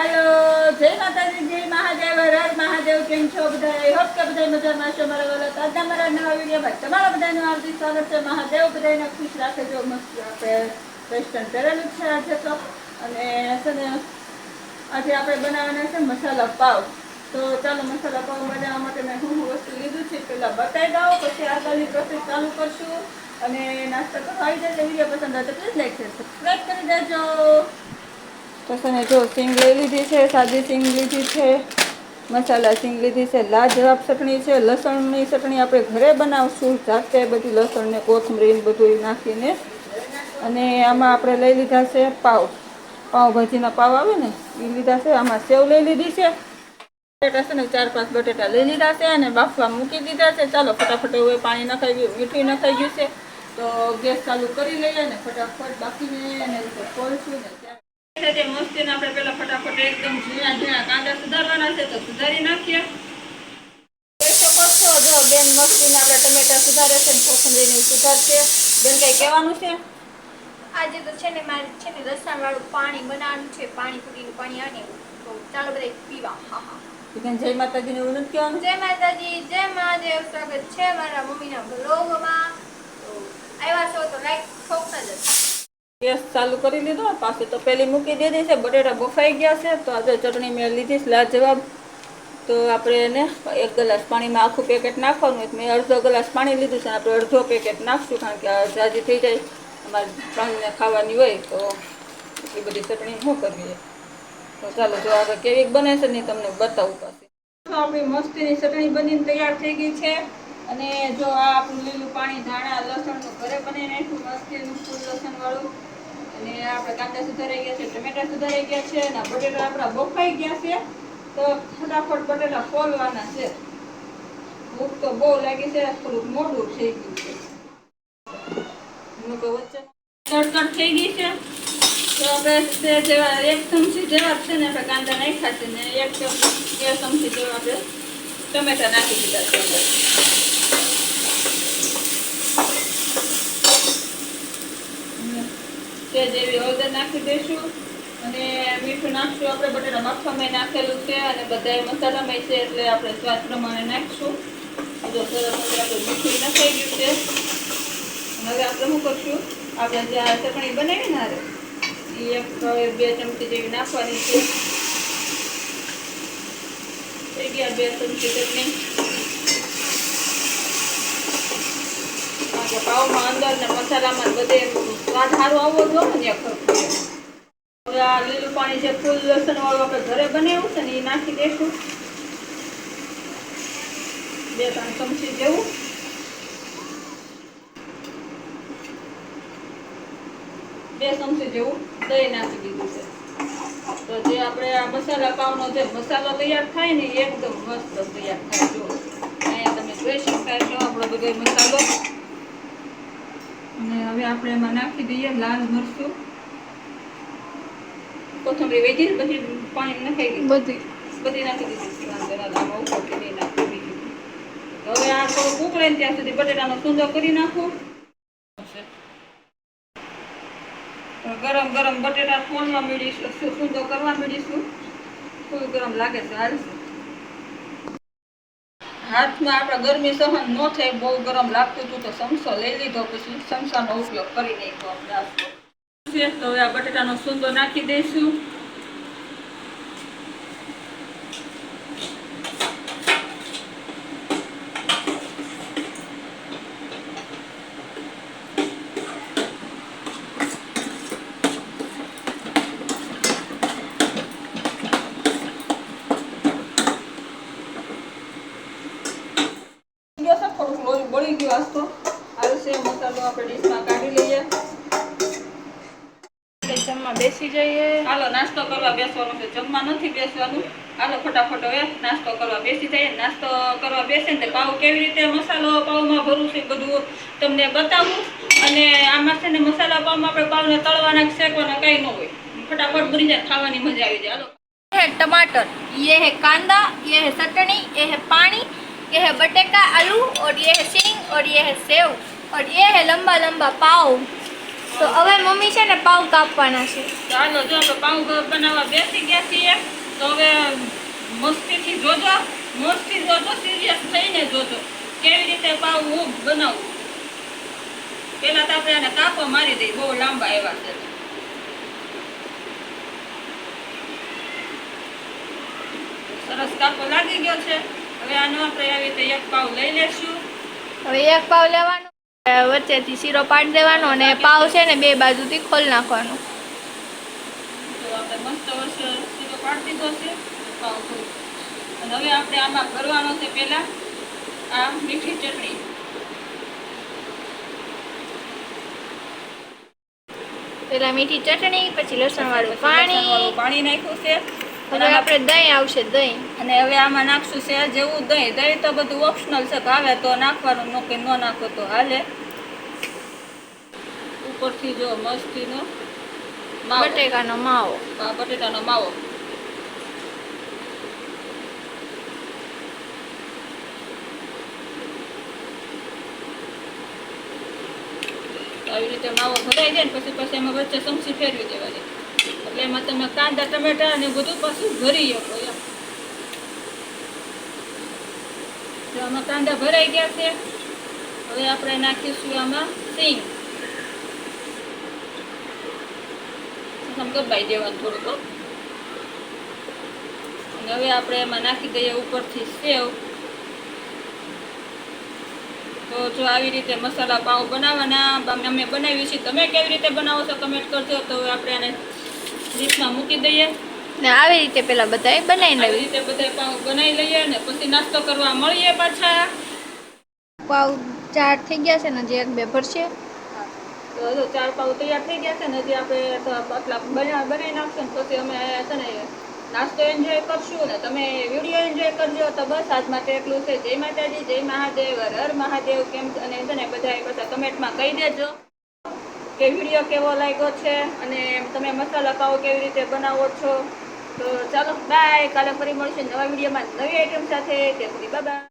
હાલો, જય માતાજી મહાદેવ, હર મહાદેવ, કેમ છો બધા આઈ હોપ કે બધા મજામાં છો મારા વાલા તાજા મારા નવા વિડીયોમાં તમારા બધાનું હાર્દિક સ્વાગત છે. મહાદેવ બધાને ખુશ રાખે જો મસ્ત આપણે વેસ્ટર્ન પહેરેલું છે આજે તો. અને છે ને, આજે આપણે બનાવવાના છે મસાલા પાવ. તો ચાલો મસાલા પાવ બનાવવા માટે મેં શું વસ્તુ લીધું છે પહેલાં બતાવી દઉં, પછી આગળની પ્રોસેસ ચાલુ કરશું. અને નાસ્તા તો આવી જશે વીડિયો પસંદ આવે તો પ્લીઝ લાઈક શેર સબસ્ક્રાઈબ કરી દેજો. તો છે ને જો સિંગ લઈ લીધી છે, સાદી સિંગ લીધી છે, મસાલા સિંગ લીધી છે, લાજવાબ ચટણી છે, લસણની ચટણી આપણે ઘરે બનાવશું, જાતે બધી લસણ ને કોથમરી ને બધું નાખીને. અને આમાં આપણે લઈ લીધા છે પાવ. પાવભાજીના પાવ આવે ને એ લીધા છે, આમાં સેવ લઈ લીધી છે. બટેટા છે ને, ચાર પાંચ બટેટા લઈ લીધા છે અને બાફવા મૂકી દીધા છે. ચાલો, ફટાફટ હવે પાણી નખાઈ ગયું, મીઠું નખાઈ ગયું છે. તો ગેસ ચાલુ કરી લઈએ ને, ફટાફટ બાફીને રીતે ખોલશું ને ત્યારે તે મસ્તીને આપણે પેલા ફટાફટ એકદમ ઝીણા ઝીણા કાંદા સુધારવાના છે તો સુધારી નાખીએ. શકો છો બેન મસ્તીને આપણે ટમેટા સુધારે છે ને કોથમરીને સુધારશે બેન કઈ કહેવાનું છે? આજે તો છે ને મારે છે ને લસણ વાળું પાણી બનાવવાનું છે. પાણી આવે તો ચાલો બધા પીવા. હા હા. બેન જય માતાજીને એવું નથી કહેવાનું? જય માતાજી જય મહાદેવ. સ્વાગત છે મારા મમ્મીના બ્લોગમાં તો આવ્યા છો તો લાઈક ઠોકતા જજો ગેસ ચાલુ કરી લીધો પાસે તો પેલી મૂકી દીધી છે, બટેટા બફાઈ ગયા છે, તો આજે ચટણી મેં લીધી છે, લાજવાબ. તો આપણે એને એક ગ્લાસ પાણીમાં આખું પેકેટ નાખવાનું તો મેં અડધો ગ્લાસ પાણી લીધું છે, આપણે અડધો પેકેટ નાખશું, કારણ કે જાજી થઈ જાય, અમારે પાણીને ખાવાની હોય, તો એટલી બધી ચટણી શું કરવી તો ચાલો, જો આગળ કેવી બને છે ને તમને બતાવું પાસે આપણી મસ્તીની ચટણી બનીને તૈયાર થઈ ગઈ છે, અને જો આ આપણું લીલું પાણી ધાણા, લસણનું ઘરે બનાવી નાખ્યું, મસ્તીનું ફૂલ લસણ વાળું અને આપણે કાંદા સુધારાઈ ગયા છે, ટમેટા સુધારાઈ ગયા છે, અને બટેટા આપણા બફાઈ ગયા છે. તો ફટાફટ બટેટા ફોલવાના છે. ભૂખ તો બહુ લાગી છે, થોડુંક મોડું થઈ ગયું છે. વચ્ચે. થઈ ગઈ છે. તો આપણે એક ચમચી જેવા છે ને આપણે કાંદા નાખ્યા છે ને એક ચમચી, બે ચમચી જેવા આપણે ટમેટા નાખી દીધા છે અંદર તે જેવી હળદર નાખી દઈશું. અને મીઠું નાખશું આપણે, બટેટા બાફવામાં નાખેલું છે અને બધા મસાલામાં છે એટલે આપણે સ્વાદ પ્રમાણે નાખશું. જો સરસ આપણે મીઠું નખાઈ ગયું છે. હવે આપણે શું કરશું? આપણે જે આ ચટણી બનાવી ને એ એક બે ચમચી જેવી નાખવાની છે. થઈ ગયા બે ચમચી ચટણી. કે અંદર ને મસાલામાં બધે સ્વાદ આવવો જોઈએ ને હવે આ લીલું પાણી જે ફૂલ લસણ વાળું આપણે ઘરે બનાવ્યું છે ને એ નાખી દઈશું બે ત્રણ ચમચી જેવું. બે ચમચી જેવું દહીં નાખી દીધું છે. તો જે આપણે આ મસાલા પાવનો જે મસાલો તૈયાર થાય ને એકદમ મસ્ત તૈયાર થાય. જો અહીંયા તમે જોઈ શકાય છો આપણો બધો મસાલો. અને હવે આપણે એમાં નાખી દઈએ લાલ મરચું. કોથમરી વેજી બધી પાણી નાખાઈ ગઈ. બધી. બધી નાખી દીધી. હવે આ થોડું ઉકળે ને ત્યાં સુધી બટેટાનો સુંદર કરી નાખું. ગરમ ગરમ બટેટા ફોનમાં મેળવીશું સુંદર કરવા મેળવીશું થોડું ગરમ લાગે છે હાલશે. હાથમાં આપણે ગરમી સહન ન થાય, બહુ ગરમ લાગતું હતું તો સમસો લઈ લીધો, પછી સમસાનો ઉપયોગ કરી નાખ્યો. આપણે તો હવે આ બટેટાનો સૂંદો નાખી દઈશું ગયો છે થઈ ગયો આસ્તો. આવશે મસાલો આપણે ડીશમાં કાઢી લઈએ. જમવા બેસી જઈએ. હાલો નાસ્તો કરવા બેસવાનું છે. જમવા નથી બેસવાનું. હાલો ફટાફટ હવે નાસ્તો કરવા બેસી જઈએ. નાસ્તો કરવા બેસે ને પાઉં કેવી રીતે મસાલો પાઉમાં ભરું છે બધું તમને બતાવું. અને આમાં છે ને મસાલા પાઉમાં આપણે પાઉને તળવાના શેકવાના કંઈ ન હોય. ફટાફટ ભરી જાય ખાવાની મજા આવી જાય. હાલો. ટમાટર યે હે કાંદા એ હે ચટણી એ હે પાણી ये है बटेका आलू और ये है सिंग और ये है सेव और ये है लंबा लंबा पाव તો હવે મમ્મી છે ને પાવ કાપવાના છે ચાલો જો આપણે પાઉં બનાવવા બેસી ગયા છીએ તો હવે મસ્તીથી જોજો મસ્તી જોજો સિરિયસ થઈને જોજો કેવી રીતે પાઉં હું બનાવું પેલા તો આપણે આને કાપો મારી દઈએ બહુ લાંબા એવા છે સરસ કાપો લાગી ગયો છે હવે આનો આપણે આવી રીતે એક પાવ લઈ લેશું. હવે એક પાવ લેવાનો વચ્ચેથી શીરો પાડી દેવાનો અને પાવ છે ને બે બાજુથી ખોલ નાખવાનો. તો આપણે મસ્ત વર્ષ સીધો પાડી દીધો છે પાવ અને હવે આપણે આમાં ભરવાનો છે પહેલા આ મીઠી ચટણી. પેલા મીઠી ચટણી પછી લસણ વાળું પાણી. પાણી નાખ્યું છે. હવે આપણે દહીં આવશે દહીં. અને હવે આમાં નાખશું છે જેવું દહીં. દહીં તો બધું ઓપ્શનલ છે ભાવે તો નાખવાનું નો કે ન નાખો તો હાલે. ઉપરથી જો મસ્તીનો બટેકાનો માવો. હા બટેટાનો માવો. આવી રીતે માવો ભરાઈ જાય ને પછી પછી એમાં વચ્ચે ચમચી ફેરવી દેવાની. એટલે એમાં તમે કાંદા, ટમેટા અને બધું પાછું ભરી શકો એમ. તો આમાં કાંદા ભરાઈ ગયા છે. હવે આપણે નાખીશું આમાં સિંગ. ગબાઈ દેવાનું થોડુંક અને હવે આપણે એમાં નાખી દઈએ ઉપરથી સેવ. તો જો આવી રીતે મસાલા પાવ બનાવવાના અમે બનાવીએ છીએ. તમે કેવી રીતે બનાવો છો? કમેન્ટ કરજો. તો હવે આપણે આને ડીશમાં મૂકી દઈએ. ને આવી રીતે પેલા બધાએ બનાવી લઈએ રીતે બધા પાઉ બનાવી લઈએ ને પછી નાસ્તો કરવા મળીએ પાછા. પાવ ચાર થઈ ગયા છે ને જે એક બે ભરશે. તો જો ચાર પાવ તૈયાર થઈ ગયા છે ને હજી આપણે આટલા બના બનાવી નાખશું ને પછી અમે છે ને નાસ્તો એન્જોય કરશું ને તમે વીડિયો એન્જોય કરજો તો બસ આજ માટે એટલું છે. જય માતાજી જય મહાદેવ હર હર મહાદેવ કેમ અને છે ને બધા બધા કમેન્ટમાં કહી દેજો. કે વીડિયો કેવો લાગ્યો છે અને તમે મસાલા પાવ કેવી રીતે બનાવો છો? તો ચાલો બાય કાલે ફરી મળશે નવા વિડીયોમાં નવી આઈટમ સાથે. ત્યાં સુધી બાય